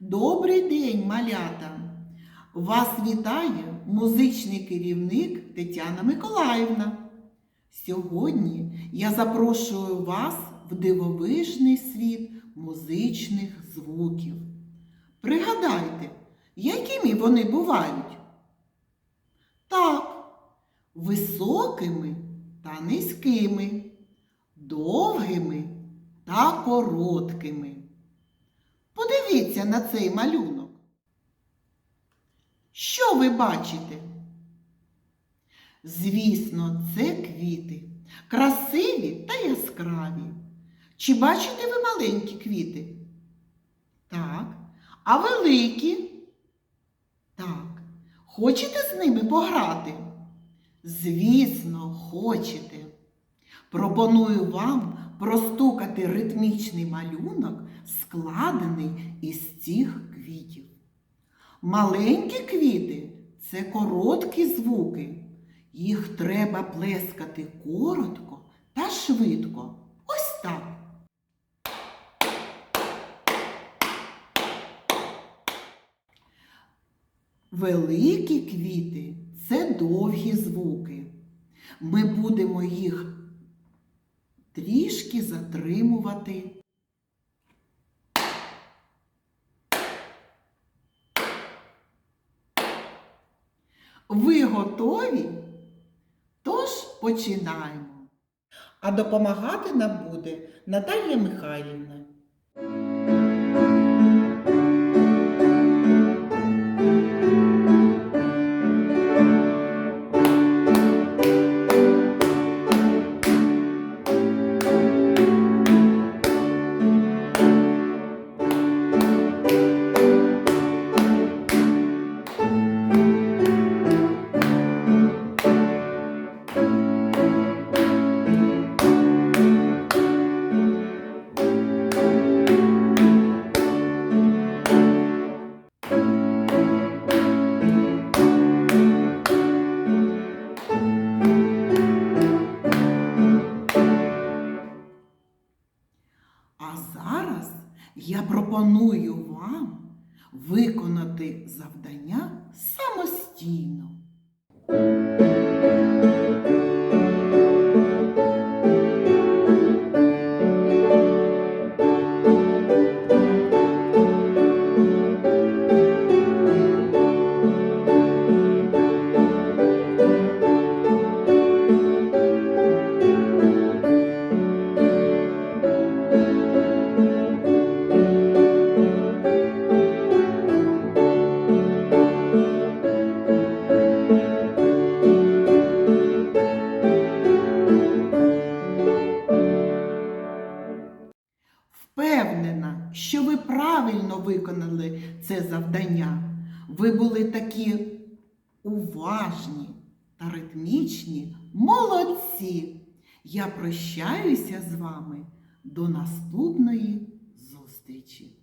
Добрий день, малята! Вас вітає музичний керівник Тетяна Миколаївна. Сьогодні я запрошую вас в дивовижний світ музичних звуків. Пригадайте, якими вони бувають? Так, високими та низькими, довгими та короткими. Подивіться на цей малюнок. Що ви бачите? Звісно, це квіти, красиві та яскраві. Чи бачите ви маленькі квіти? Так. А великі? Так. Хочете з ними пограти? Звісно, хочете. Пропоную вам простукати ритмічний малюнок, складений із цих квітів. Маленькі квіти це короткі звуки. Їх треба плескати коротко та швидко. Ось так. Великі квіти це довгі звуки. Ми будемо їх трішки затримувати. Ви готові? Тож починаємо. А допомагати нам буде Наталія Михайлівна. А зараз я пропоную вам виконати завдання самостійно. Впевнена, що ви правильно виконали це завдання. Ви були такі уважні та ритмічні, молодці. Я прощаюся з вами до наступної зустрічі.